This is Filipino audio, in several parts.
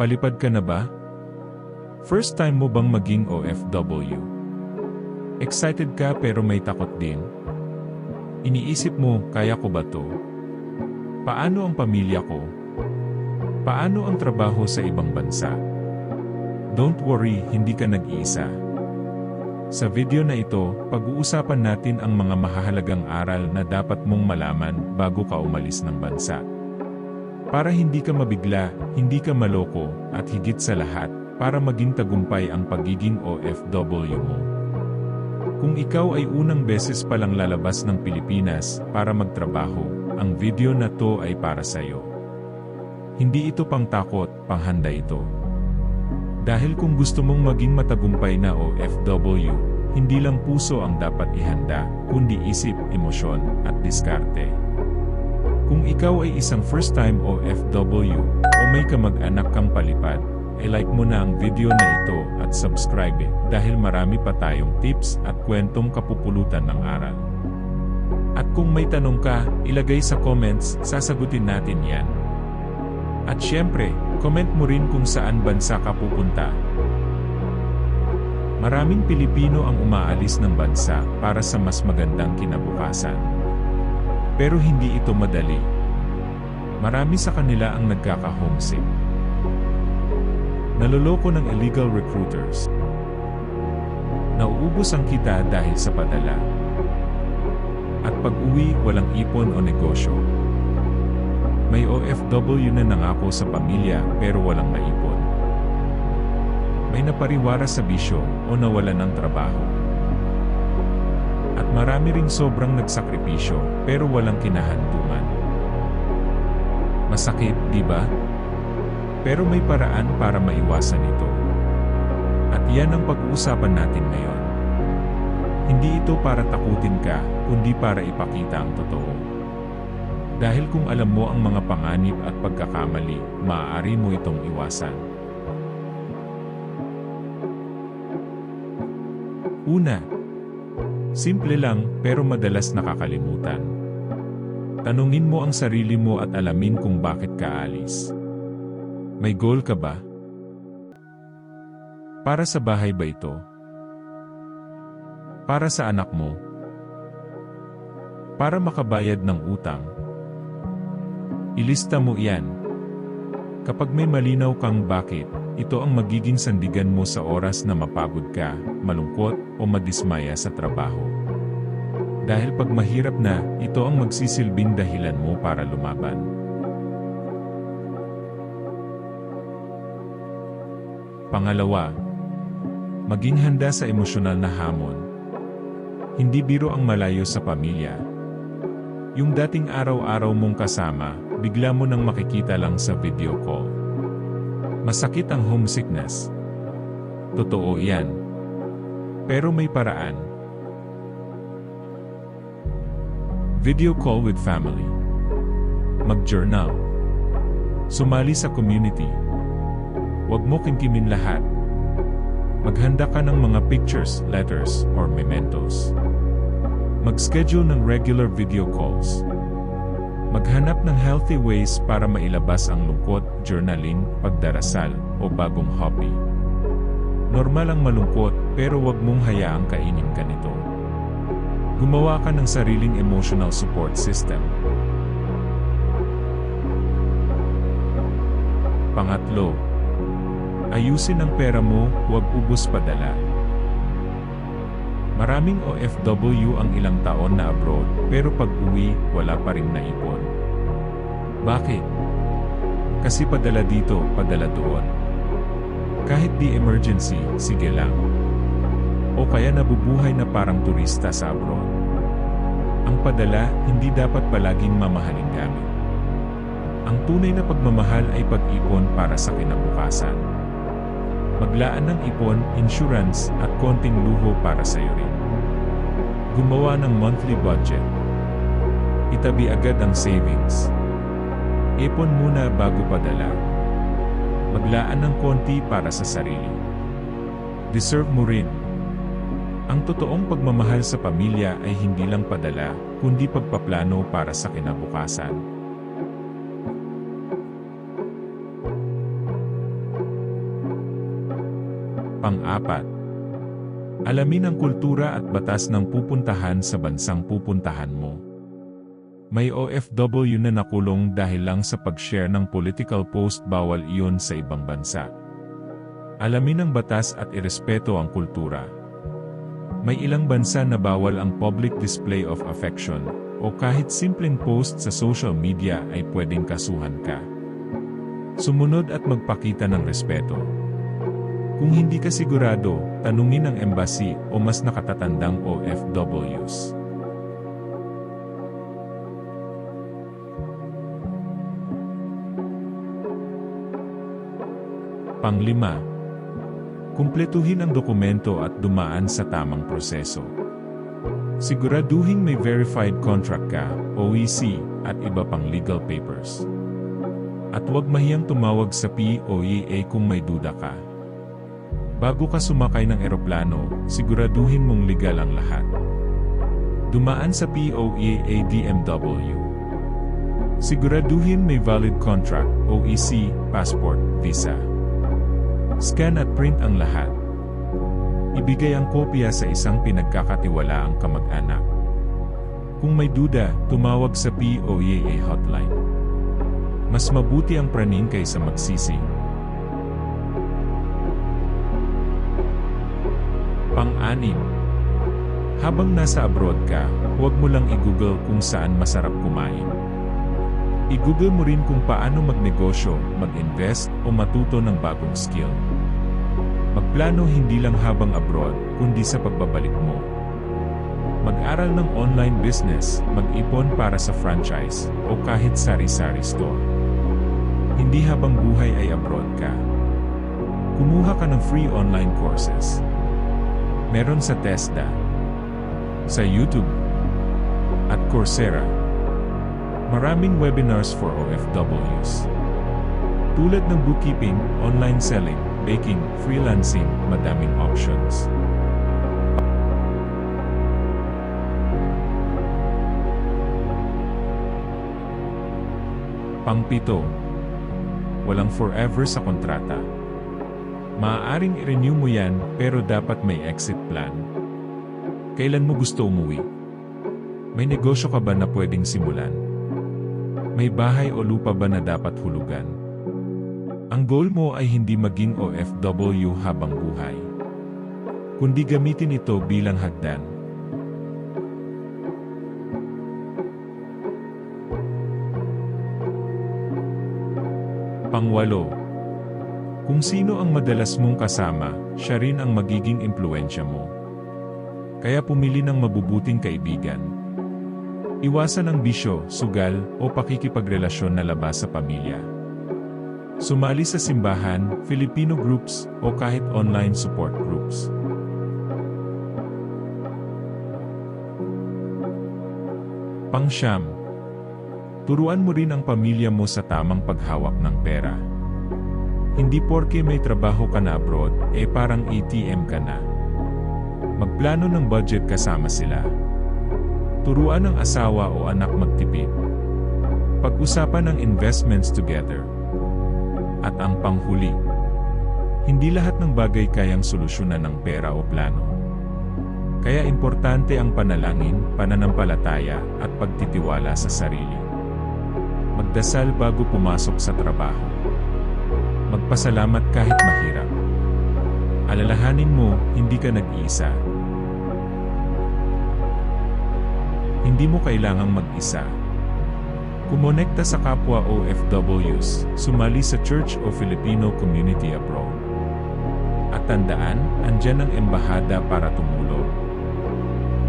Palipad ka na ba? First time mo bang maging OFW? Excited ka pero may takot din? Iniisip mo, kaya ko ba to? Paano ang pamilya ko? Paano ang trabaho sa ibang bansa? Don't worry, hindi ka nag-iisa. Sa video na ito, pag-uusapan natin ang mga mahahalagang aral na dapat mong malaman bago ka umalis ng bansa. Para hindi ka mabigla, hindi ka maloko, at higit sa lahat, para maging tagumpay ang pagiging OFW mo. Kung ikaw ay unang beses palang lalabas ng Pilipinas para magtrabaho, ang video na to ay para sa'yo. Hindi ito pang takot, panghanda ito. Dahil kung gusto mong maging matagumpay na OFW, hindi lang puso ang dapat ihanda, kundi isip, emosyon, at diskarte. Kung ikaw ay isang first-time OFW, o may kamag-anak kang palipad, ay like mo na ang video na ito at subscribe eh, dahil marami pa tayong tips at kwentong kapupulutan ng aral. At kung may tanong ka, ilagay sa comments, sasagutin natin yan. At syempre, comment mo rin kung saan bansa ka pupunta. Maraming Pilipino ang umaalis ng bansa para sa mas magandang kinabukasan. Pero hindi ito madali. Marami sa kanila ang nagkaka-homesick. Naloloko ng illegal recruiters. Nauubos ang kita dahil sa padala. At pag-uwi, walang ipon o negosyo. May OFW na nangako sa pamilya pero walang maipon. May napariwara sa bisyo o nawala ng trabaho. At marami ring sobrang nagsakripisyo pero walang kinahantungan. Masakit, di ba? Pero may paraan para maiwasan ito. At yan ang pag-uusapan natin ngayon. Hindi ito para takutin ka, kundi para ipakita ang totoo. Dahil kung alam mo ang mga panganib at pagkakamali, maaari mo itong iwasan. Una, simple lang pero madalas nakakalimutan. Tanungin mo ang sarili mo at alamin kung bakit ka alis. May goal ka ba? Para sa bahay ba ito? Para sa anak mo? Para makabayad ng utang? Ilista mo iyan. Kapag may malinaw kang bakit, ito ang magiging sandigan mo sa oras na mapagod ka, malungkot, o madismaya sa trabaho. Dahil pag mahirap na, ito ang magsisilbing dahilan mo para lumaban. Pangalawa, maging handa sa emosyonal na hamon. Hindi biro ang malayo sa pamilya. Yung dating araw-araw mong kasama, bigla mo nang makikita lang sa video call. Masakit ang homesickness. Totoo yan. Pero may paraan. Video call with family. Mag-journal. Sumali sa community. Huwag mo kimkimin lahat. Maghanda ka ng mga pictures, letters, or mementos. Mag-schedule ng regular video calls. Maghanap ng healthy ways para mailabas ang lungkot, journaling, pagdarasal, o bagong hobby. Normal ang malungkot pero wag mong hayaang kainin ka nito. Gumawa ka ng sariling emotional support system. Pangatlo, ayusin ang pera mo, huwag ubos padala. Maraming OFW ang ilang taon na abroad, pero pag uwi, wala pa rin naipon. Bakit? Kasi padala dito, padala doon. Kahit di emergency, sige lang. O kaya nabubuhay na parang turista sa abroad. Ang padala, hindi dapat palaging mamahaling gamit. Ang tunay na pagmamahal ay pag-ipon para sa kinabukasan. Maglaan ng ipon, insurance, at konting luho para sa iyo rin. Gumawa ng monthly budget. Itabi agad ang savings. Ipon muna bago padala. Maglaan ng konti para sa sarili. Deserve mo rin. Ang totoong pagmamahal sa pamilya ay hindi lang padala, kundi pagpaplano para sa kinabukasan. Pang-apat, alamin ang kultura at batas ng pupuntahan sa bansang pupuntahan mo. May OFW na nakulong dahil lang sa pag-share ng political post bawal iyon sa ibang bansa. Alamin ang batas at irespeto ang kultura. May ilang bansa na bawal ang public display of affection o kahit simpleng post sa social media ay pwedeng kasuhan ka. Sumunod at magpakita ng respeto. Kung hindi ka sigurado, tanungin ang embassy o mas nakatatandang OFWs. Panglima, kumpletuhin ang dokumento at dumaan sa tamang proseso. Siguraduhin may verified contract ka, OEC, at iba pang legal papers. At huwag mahiyang tumawag sa POEA kung may duda ka. Bago ka sumakay ng eroplano, siguraduhin mong legal ang lahat. Dumaan sa POEA DMW. Siguraduhin may valid contract, OEC, passport, visa. Scan at print ang lahat. Ibigay ang kopya sa isang pinagkakatiwalaang kamag-anak. Kung may duda, tumawag sa POEA hotline. Mas mabuti ang praning kaysa magsisi. Pang-anim. Habang nasa abroad ka, huwag mo lang i-google kung saan masarap kumain. I-google mo rin kung paano magnegosyo, mag-invest, o matuto ng bagong skill. Magplano hindi lang habang abroad, kundi sa pagbabalik mo. Mag-aral ng online business, mag-ipon para sa franchise, o kahit sari-sari store. Hindi habang buhay ay abroad ka. Kumuha ka ng free online courses. Meron sa TESDA, sa YouTube, at Coursera. Maraming webinars for OFWs. Tulad ng bookkeeping, online selling, baking, freelancing, madaming options. Pangpito. Walang forever sa kontrata. Maaaring i-renew mo yan pero dapat may exit plan. Kailan mo gusto umuwi? May negosyo ka ba na pwedeng simulan? May bahay o lupa ba na dapat hulugan? Ang goal mo ay hindi maging OFW habang buhay. Kundi gamitin ito bilang hagdan. Pangwalo. Kung sino ang madalas mong kasama, siya rin ang magiging impluensya mo. Kaya pumili ng mabubuting kaibigan. Iwasan ang bisyo, sugal, o pakikipagrelasyon na labas sa pamilya. Sumali sa simbahan, Filipino groups, o kahit online support groups. Pangsyam. Turuan mo rin ang pamilya mo sa tamang paghawak ng pera. Hindi porke may trabaho ka na abroad, eh parang ATM ka na. Magplano ng budget kasama sila. Turuan ng asawa o anak magtipid. Pag-usapan ng investments together. At ang panghuli. Hindi lahat ng bagay kayang solusyonan ng pera o plano. Kaya importante ang panalangin, pananampalataya, at pagtitiwala sa sarili. Magdasal bago pumasok sa trabaho. Magpasalamat kahit mahirap. Alalahanin mo, hindi ka nag-iisa. Hindi mo kailangang mag-isa. Kumonekta sa kapwa OFWs, sumali sa Church o Filipino Community Abroad. At tandaan, andyan ang embahada para tumulong.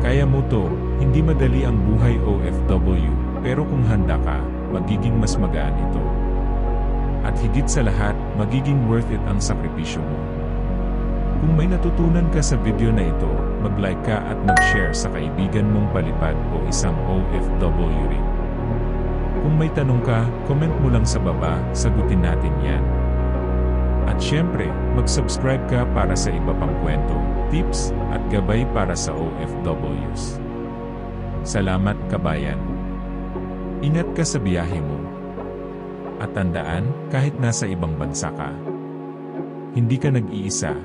Kaya mo to, hindi madali ang buhay OFW, pero kung handa ka, magiging mas magaan ito. At higit sa lahat, magiging worth it ang sakripisyo mo. Kung may natutunan ka sa video na ito, mag-like ka at mag-share sa kaibigan mong palipad o isang OFW rin. Kung may tanong ka, comment mo lang sa baba, sagutin natin yan. At syempre, mag-subscribe ka para sa iba pang kwento, tips, at gabay para sa OFWs. Salamat kabayan. Ingat ka sa biyahe mo. At tandaan, kahit nasa ibang bansa ka, hindi ka nag-iisa,